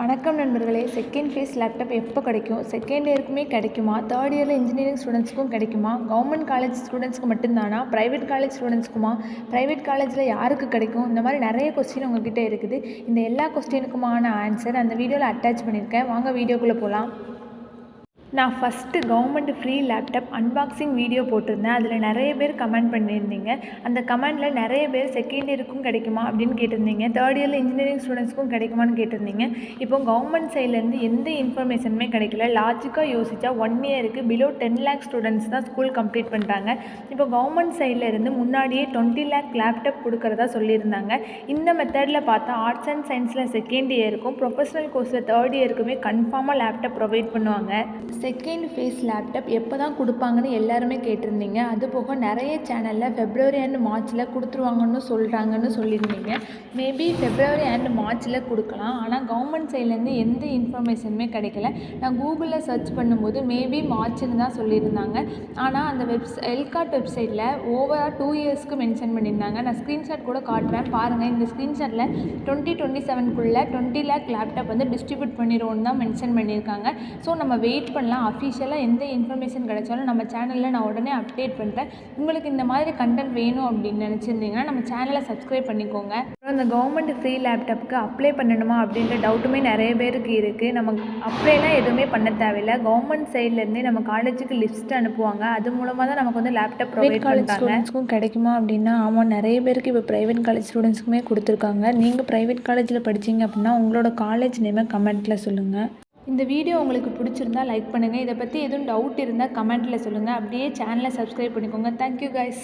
வணக்கம் நண்பர்களே. Second phase laptop எப்போ கிடைக்கும்? செகண்ட் இயருக்குமே கிடைக்குமா? தேர்ட் இயரில் இன்ஜினியரிங் ஸ்டூடெண்ட்ஸ்க்கும் கிடைக்குமா? கவர்மெண்ட் காலேஜ் ஸ்டூடெண்ட்ஸ்க்கு மட்டும்தானா? ப்ரைவேட் காலேஜ் ஸ்டூடெண்ட்ஸ்க்குமா ப்ரைவேட் காலேஜில் யாருக்கு கிடைக்கும்? இந்த மாதிரி நிறைய கொஸ்டின் உங்ககிட்ட இருக்குது. இந்த எல்லா கொஸ்டினுக்குமான ஆன்சர் அந்த வீடியோவில் அட்டாச் பண்ணியிருக்கேன். வாங்க வீடியோக்குள்ளே போகலாம் நான் first government free laptop unboxing video போட்டிருந்தேன். அதில் நிறைய பேர் கமெண்ட் பண்ணியிருந்தீங்க. அந்த கமெண்டில் நிறைய பேர் செகண்ட் இயருக்கும் கிடைக்குமா அப்படின்னு கேட்டிருந்தீங்க. தேர்ட் இயரில் இன்ஜினியரிங் ஸ்டூடெண்ட்ஸ்க்கும் கிடைக்குமான்னு கேட்டிருந்தீங்க. இப்போ கவர்மெண்ட் சைட்லேருந்து எந்த இன்ஃபர்மேஷனுமே கிடைக்கல. லாஜிக்காக யோசிச்சா ஒன் இயருக்கு பிலோ டென் லேக் ஸ்டூடெண்ட்ஸ் தான் ஸ்கூல் கம்ப்ளீட் பண்ணிட்டாங்க இப்போ கவர்மெண்ட் சைடில் இருந்து முன்னாடியே டுவெண்ட்டி லேக் லேப்டாப் கொடுக்குறதா சொல்லியிருந்தாங்க. இந்த மெத்தடில் பார்த்தா ஆர்ட்ஸ் அண்ட் சயின்ஸில் செகண்ட் இயருக்கும் ப்ரொஃபஷனல் கோர்ஸில் தேர்ட் இயருக்குமே கன்ஃபார்மாக லேப்டாப் ப்ரொவைட் பண்ணுவாங்க. செகண்ட் ஃபேஸ் லேப்டாப் எப்போ தான் கொடுப்பாங்கன்னு எல்லாருமே கேட்டிருந்தீங்க. அது போக நிறைய சேனலில் ஃபெப்ரவரி அண்ட் மார்ச்சில் கொடுத்துருவாங்கன்னு சொல்கிறாங்கன்னு சொல்லியிருந்தீங்க. மேபி ஃபெப்ரவரி அண்ட் மார்ச்சில் கொடுக்கலாம். ஆனால் கவர்மெண்ட் சைட்லேருந்து எந்த இன்ஃபர்மேஷனுமே கிடைக்கல. நான் கூகுளில் சர்ச் பண்ணும்போது மேபி மார்ச்னு தான் சொல்லியிருந்தாங்க. ஆனால் அந்த வெப்ஸ் எல்காட் வெப்சைட்டில் ஓவராக டூ இயர்ஸ்க்கு மென்ஷன் பண்ணியிருந்தாங்க. நான் ஸ்க்ரீன்ஷாட் கூட காட்டுறேன். பாருங்கள் இந்த ஸ்க்ரீன்ஷாட்டில் டுவெண்ட்டி டுவெண்ட்டி செவனுக்குள்ளே டுவெண்ட்டி லேக் லேப்டாப் வந்து டிஸ்ட்ரிபியூட் பண்ணிடுவோன்னு தான் மென்ஷன் பண்ணியிருக்காங்க. ஸோ நம்ம வெயிட் பண்ணலாம் அஃபிஷியலாக எந்த இன்ஃபர்மேஷன் கிடைச்சாலும் நம்ம சேனலில் நான் உடனே அப்டேட் பண்ணுறேன் உங்களுக்கு இந்த மாதிரி கண்டென்ட் வேணும் அப்படின்னு நினச்சிருந்தீங்கன்னா நம்ம சேனலை சப்ஸ்கிரைப் பண்ணிக்கோங்க. அப்புறம் இந்த கவர்மெண்ட் ஃப்ரீ லேப்டாப்புக்கு அப்ளை பண்ணணுமா அப்படின்ற டவுட்டுமே நிறைய பேருக்கு இருக்குது நம்ம அப்ளைலாம் எதுவுமே பண்ண தேவையில்லை. கவர்மெண்ட் சைட்லேருந்தே நம்ம காலேஜுக்கு லிஸ்ட் அனுப்புவாங்க. அது மூலமாக தான் நமக்கு வந்து லேப்டாப் ப்ரொவைட் காலேஜ் ஸ்டூடெண்ட்ஸ்க்கும் கிடைக்குமா அப்படின்னா ஆமாம் நிறைய பேருக்கு இப்போ ப்ரைவேட் காலேஜ் ஸ்டூடெண்ட்ஸ்க்குமே கொடுத்துருக்காங்க. நீங்கள் ப்ரைவேட் காலேஜில் படிச்சீங்க அப்படின்னா உங்களோட காலேஜ் நேமை கமெண்ட்டில் சொல்லுங்கள் இந்த வீடியோ உங்களுக்கு பிடிச்சிருந்தா லைக் பண்ணுங்கள் இதை பற்றி எதுவும் டவுட் இருந்தால் கமெண்ட்டில் சொல்லுங்கள் அப்படியே சேனலை சப்ஸ்கிரைப் பண்ணிக்கோங்க. Thank you guys